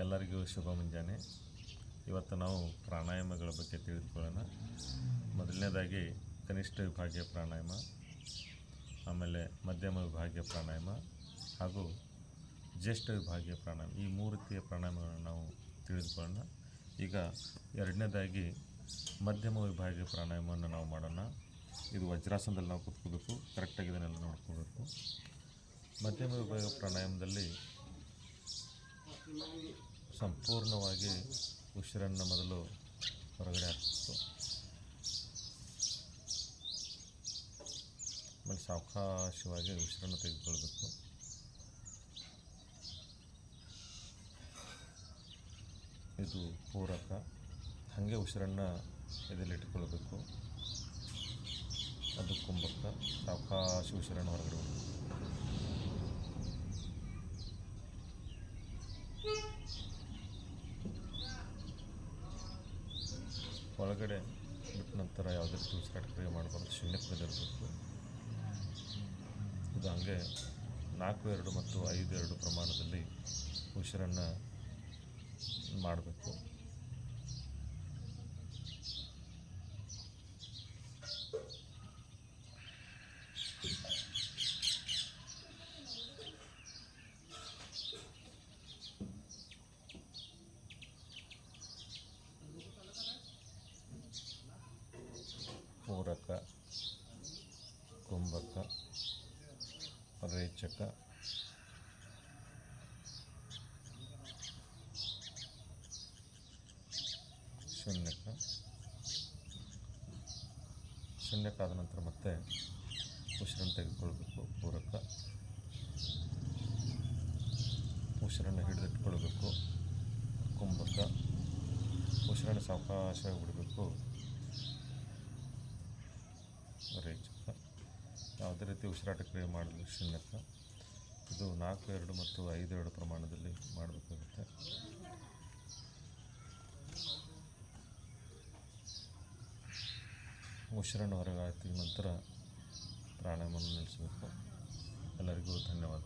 ಎಲ್ಲರಿಗೂ ಶುಭ ಮುಂಜಾನೆ. ಇವತ್ತು ನಾವು ಪ್ರಾಣಾಯಾಮಗಳ ಬಗ್ಗೆ ತಿಳಿದುಕೊಳ್ಳೋಣ. ಮೊದಲನೇದಾಗಿ ಕನಿಷ್ಠ ವಿಭಾಗೀಯ ಪ್ರಾಣಾಯಾಮ, ಆಮೇಲೆ ಮಧ್ಯಮ ವಿಭಾಗೀಯ ಪ್ರಾಣಾಯಾಮ ಹಾಗೂ ಜ್ಯೇಷ್ಠ ವಿಭಾಗೀಯ ಪ್ರಾಣಾಯಾಮ. ಈ ಮೂರು ರೀತಿಯ ಪ್ರಾಣಾಯಾಮಗಳನ್ನು ನಾವು ತಿಳಿದುಕೊಳ್ಳೋಣ. ಈಗ ಎರಡನೇದಾಗಿ ಮಧ್ಯಮ ವಿಭಾಗೀಯ ಪ್ರಾಣಾಯಾಮವನ್ನು ನಾವು ಮಾಡೋಣ. ಇದು ವಜ್ರಾಸನದಲ್ಲಿ ನಾವು ಕೂತ್ಕೋಬೇಕು. ಕರೆಕ್ಟಾಗಿ ಇದನ್ನೆಲ್ಲ ನೋಡ್ಕೋಬೇಕು. ಮಧ್ಯಮ ವಿಭಾಗ ಪ್ರಾಣಾಯಾಮದಲ್ಲಿ ಸಂಪೂರ್ಣವಾಗಿ ಉಸಿರನ್ನು ಮೊದಲು ಹೊರಗಡೆ ಹಾಕಬೇಕು ಆಮೇಲೆ ಸಾವಕಾಶವಾಗಿ ಉಸಿರನ್ನು ತೆಗೆದುಕೊಳ್ಬೇಕು. ಇದು ಪೂರಕ. ಹಾಗೆ ಉಸಿರನ್ನು ಇದರಲ್ಲಿ ಇಟ್ಕೊಳ್ಬೇಕು. ಅದು ಕುಂಬಕ್ಕ ಸಾವಕಾಶ ಉಸಿರನ್ನು ಹೊರಗಡೆ ಬಿಡಬೇಕು ಒಳಗಡೆ ಬಿಟ್ಟ ನಂತರ ಯಾವುದೇ ರೀತಿ ಉಸಿರಾಟ ಕ್ರಿಯೆ ಮಾಡಬಾರ್ದು ಶೂನ್ಯಕ್ಕಲ್ಲಿರಬೇಕು ಇದು ಹಾಗೆ ನಾಲ್ಕು, ಎರಡು ಮತ್ತು ಐದು, ಎರಡು ಪ್ರಮಾಣದಲ್ಲಿ ಉಸಿರನ್ನು ಮಾಡಬೇಕು. ಪೂರಕ, ಕುಂಭಕ, ರೇಚಕ, ಶೂನ್ಯಕ. ಶೂನ್ಯಕ ಆದ ನಂತರ ಮತ್ತೆ ಉಸಿರನ್ನು ತೆಗೆದುಕೊಳ್ಬೇಕು, ಪೂರಕ. ಉಸಿರನ್ನು ಹಿಡಿದಿಟ್ಕೊಳ್ಬೇಕು, ಕುಂಭಕ. ಉಸಿರನ್ನು ಸಾವಕಾಶವಾಗಿ ಬಿಡಬೇಕು ರೇಚಕ ಯಾವುದೇ ರೀತಿ ಉಸಿರಾಟ ಕ್ರಿಯೆ ಮಾಡಲು ಶೂನ್ಯಕ ಇದು ನಾಲ್ಕು, ಎರಡು ಮತ್ತು ಐದು, ಎರಡು ಪ್ರಮಾಣದಲ್ಲಿ ಮಾಡಬೇಕಾಗುತ್ತೆ. ಉಸಿರನ್ನು ಹೊರಗಾಕಿದ ನಂತರ ಪ್ರಾಣಾಯಾಮವನ್ನು ನಿಲ್ಲಿಸಬೇಕು. ಎಲ್ಲರಿಗೂ ಧನ್ಯವಾದ.